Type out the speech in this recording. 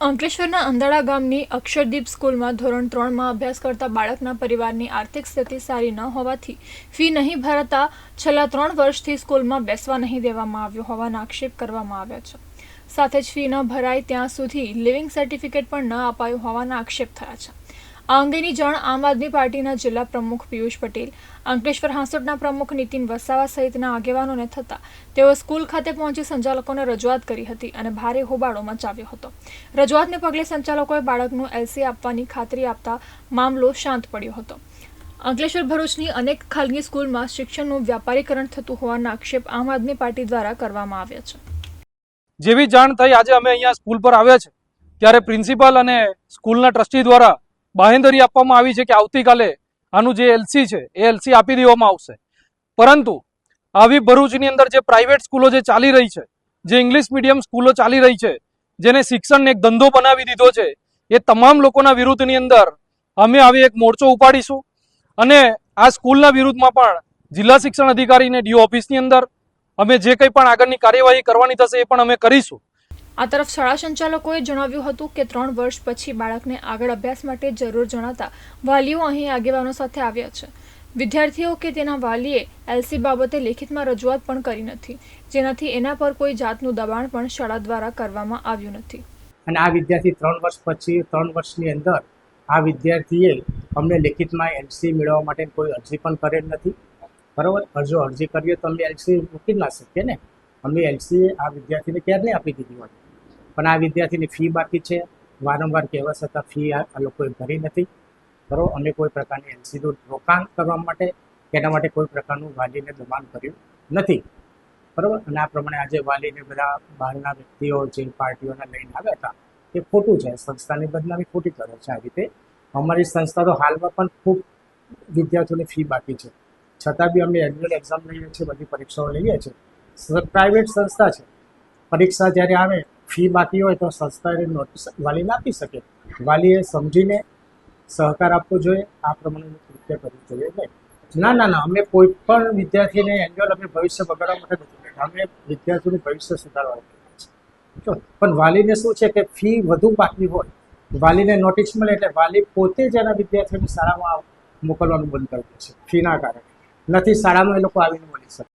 અંકલેશ્વરના અંધાળા ગામની અક્ષરદીપ સ્કૂલમાં ધોરણ ત્રણમાં અભ્યાસ કરતા બાળકના પરિવારની આર્થિક સ્થિતિ સારી ન હોવાથી ફી નહીં ભરાતા છેલ્લા ત્રણ વર્ષથી સ્કૂલમાં બેસવા નહીં દેવામાં આવ્યો હોવાના આક્ષેપ કરવામાં આવ્યા છે. સાથે જ ફી ન ભરાય ત્યાં સુધી લિવિંગ સર્ટિફિકેટ પણ ન અપાયું હોવાના આક્ષેપ થયા છે. આ અંગેની જાણ આમ આદમી પાર્ટીના જિલ્લા પ્રમુખ પિયુષ પટેલ, અંકલેશ્વર હાંસોટના પ્રમુખ નીતિન વસાવા સહિતના આગેવાનોને થતા તેઓ સ્કૂલ ખાતે પહોંચી સંચાલકોને રજૂઆત કરી હતી અને ભારે હોબાળો મચાવ્યો હતો. રજૂઆતને પગલે સંચાલકોએ બાળકનું એલસી આપવાની ખાતરી આપતા મામલો શાંત પડ્યો હતો. અંકલેશ્વર ભરૂચની અનેક ખાનગી સ્કૂલમાં શિક્ષણનું વ્યાપારીકરણ થતું હોવાના આક્ષેપ આમ આદમી પાર્ટી દ્વારા કરવામાં આવ્યા છે. જેવી જાણ થઈ આજે અમે અહીંયા સ્કૂલ પર આવ્યા છે, ત્યારે પ્રિન્સિપાલ અને સ્કૂલના ટ્રસ્ટી દ્વારા બાહેંધરી આપવામાં આવી છે કે આવતીકાલે આનું જે એલસી છે, એ એલસી આપી દેવામાં આવશે. પરંતુ આવી ભરૂચની અંદર જે પ્રાઇવેટ સ્કૂલો જે ચાલી રહી છે, જે ઇંગ્લિશ મીડિયમ સ્કૂલો ચાલી રહી છે, જેને શિક્ષણને એક ધંધો બનાવી દીધો છે, એ તમામ લોકોના વિરુદ્ધની અંદર અમે આવી એક મોરચો ઉપાડીશું. અને આ સ્કૂલના વિરુદ્ધમાં પણ જિલ્લા શિક્ષણ અધિકારીને ડીઓ ઓફિસની અંદર અમે જે કંઈ પણ આગળની કાર્યવાહી કરવાની થશે એ પણ અમે કરીશું. આ તરફ શાળા સંચાલકોએ જણાવ્યું હતું કે ત્રણ વર્ષ પછી બાળકને આગળ અભ્યાસ માટે જરૂર જણાતા વાલીઓ અહીં આગેવાનો સાથે આવ્યા છે. વિદ્યાર્થીઓ કે તેના વાલીએ એલસી બાબતે લેખિતમાં રજૂઆત પણ કરી નથી, જેનાથી એના પર કોઈ જાતનું દબાણ પણ શાળા દ્વારા કરવામાં આવ્યું નથી. અને આ વિદ્યાર્થી ત્રણ વર્ષ પછી, ત્રણ વર્ષની અંદર આ વિદ્યાર્થીએ અમને લેખિતમાં એલસી મેળવવા માટે કોઈ અરજી પણ કરેલ નથી. બરાબર? જો અરજી કરીએ તો અમે એલસી મૂકી ના શકીએ ને? અમે એલસી આ વિદ્યાર્થીને ક્યારે આપી દીધી હોય? પણ આ વિદ્યાર્થીની ફી બાકી છે. વારંવાર કહેવા છતાં ફી આ લોકોએ ભરી નથી. બરાબર અમે કોઈ પ્રકારની એલસીનું રોકાણ કરવા માટે તેના માટે કોઈ પ્રકારનું વાલીને દબાણ કર્યું નથી. બરાબર? અને આ પ્રમાણે આજે વાલીને બધા બહારના વ્યક્તિઓ, જે પાર્ટીઓને લઈને આવ્યા હતા, એ ખોટું છે. સંસ્થાની બદનામી ખોટી કરે છે આ રીતે. અમારી સંસ્થા તો હાલમાં પણ ખૂબ વિદ્યાર્થીઓની ફી બાકી છે. છતાં બી અમે એન્યુઅલ એક્ઝામ લઈએ છીએ, બધી પરીક્ષાઓ લઈએ છીએ. પ્રાઇવેટ સંસ્થા છે. પરીક્ષા જ્યારે આવે ફી બાકી હોય તો સંસ્થા એને નોટિસ વાલીને આપી શકે. વાલીએ સમજીને સહકાર આપવો જોઈએ. આ પ્રમાણે કૃત્ય કરવું જોઈએ નહીં. ના ના ના, અમે કોઈ પણ વિદ્યાર્થીને એન્યુઅલ અમે ભવિષ્ય બગાડવા માટે નથી અમે વિદ્યાર્થીનું ભવિષ્ય સુધારવા જો, પણ વાલીને શું છે કે ફી વધુ બાકી હોય. વાલીને નોટિસ મળે એટલે વાલી પોતે જ એના વિદ્યાર્થીઓને શાળામાં મોકલવાનું બંધ કરી દે છે. ફીના કારણે. નથી, શાળામાં એ લોકો આવીને મળી શકે.